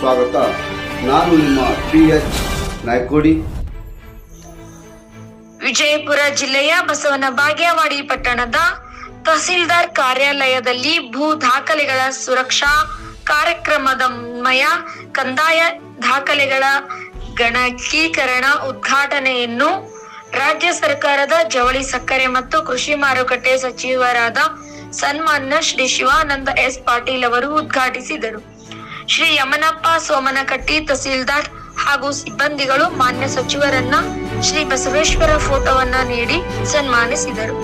ಸ್ವಾಗತ. ನಾನು ನಿಮ್ಮ ಪಿ ಎಚ್ ನಾಯ್ಕೋಡಿ. ವಿಜಯಪುರ ಜಿಲ್ಲೆಯ ಬಸವನ ಬಾಗೇವಾಡಿ ಪಟ್ಟಣದ ತಹಸೀಲ್ದಾರ್ ಕಾರ್ಯಾಲಯದಲ್ಲಿ ಭೂ ದಾಖಲೆಗಳ ಸುರಕ್ಷಾ ಕಾರ್ಯಕ್ರಮದನ್ವಯ ಕಂದಾಯ ದಾಖಲೆಗಳ ಗಣಕೀಕರಣ ಉದ್ಘಾಟನೆಯನ್ನು ರಾಜ್ಯ ಸರ್ಕಾರದ ಜವಳಿ ಸಕ್ಕರೆ ಮತ್ತು ಕೃಷಿ ಮಾರುಕಟ್ಟೆ ಸಚಿವರಾದ ಸನ್ಮಾನ್ಯ ಶ್ರೀ ಶಿವಾನಂದ ಎಸ್ ಪಾಟೀಲ್ ಅವರು ಉದ್ಘಾಟಿಸಿದರು. ಶ್ರೀ ಯಮನಪ್ಪ ಸೋಮನಕಟ್ಟಿ ತಹಸೀಲ್ದಾರ್ ಹಾಗೂ ಸಿಬ್ಬಂದಿಗಳು ಮಾನ್ಯ ಸಚಿವರನ್ನ ಶ್ರೀ ಬಸವೇಶ್ವರ ಫೋಟೋವನ್ನ ನೀಡಿ ಸನ್ಮಾನಿಸಿದರು.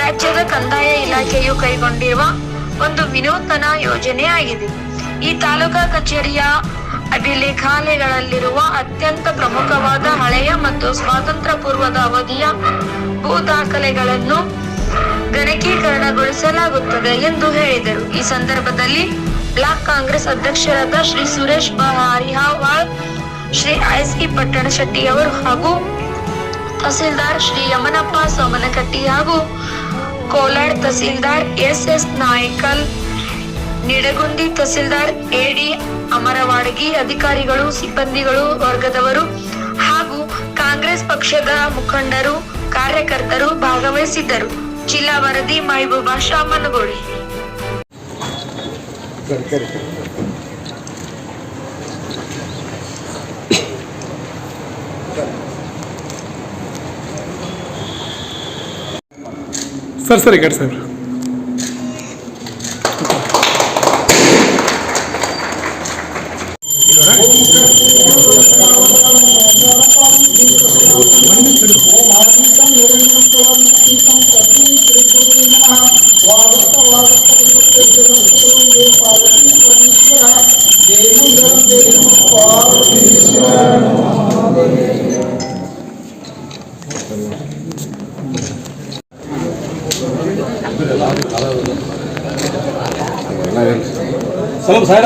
ರಾಜ್ಯದ ಕಂದಾಯ ಇಲಾಖೆಯು ಕೈಗೊಂಡಿರುವ ಒಂದು ವಿನೂತನ ಯೋಜನೆ ಆಗಿದೆ. ಈ ತಾಲೂಕಾ ಕಚೇರಿಯ ಅಭಿಲೇಖಾಲಯಗಳಲ್ಲಿರುವ ಅತ್ಯಂತ ಪ್ರಮುಖವಾದ ಹಳೆಯ ಮತ್ತು ಸ್ವಾತಂತ್ರ್ಯ ಪೂರ್ವದ ಅವಧಿಯ ಭೂ ದಾಖಲೆಗಳನ್ನು ಗಣಕೀಕರಣಗೊಳಿಸಲಾಗುತ್ತದೆ ಎಂದು ಹೇಳಿದರು. ಈ ಸಂದರ್ಭದಲ್ಲಿ ಬ್ಲಾಕ್ ಕಾಂಗ್ರೆಸ್ ಅಧ್ಯಕ್ಷರಾದ ಶ್ರೀ ಸುರೇಶ್ ಹರಿಹಾವಾಳ್ ಶ್ರೀ ಎಸ್ ಸಿ ಪಟ್ಟಣ ಶೆಟ್ಟಿ ಅವರು ಹಾಗೂ ತಹಸೀಲ್ದಾರ್ ಶ್ರೀ ಯಮನಪ್ಪ ಸೋಮನಕಟ್ಟಿ ಹಾಗೂ Kolar tahsildar S S Nayakal, Nidagundi tahsildar A D Amaravadagi ಅಧಿಕಾರಿಗಳು, ಸಿಬ್ಬಂದಿಗಳು ವರ್ಗದವರು ಹಾಗೂ ಕಾಂಗ್ರೆಸ್ ಪಕ್ಷದ ಮುಖಂಡರು, ಕಾರ್ಯಕರ್ತರು ಭಾಗವಹಿಸಿದ್ದರು. ಜಿಲ್ಲಾ ವರದಿ Maibuba Shamanagoli ಸರ್ ಸರ್ ಈ ಕಡೆ ಸರ್ ಸ್ವಲ್ಪ ಸೈಡ್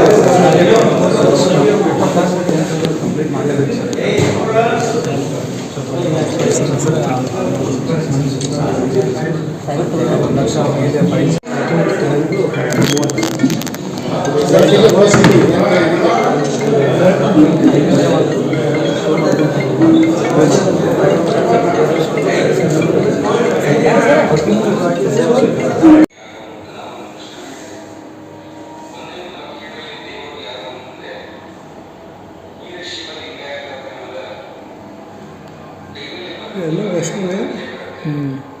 ಶಾಪಿಗೆ ಫೈಲ್ಸ್ ಎಲ್ಲ ವಸ್ತು ಹ್ಞೂ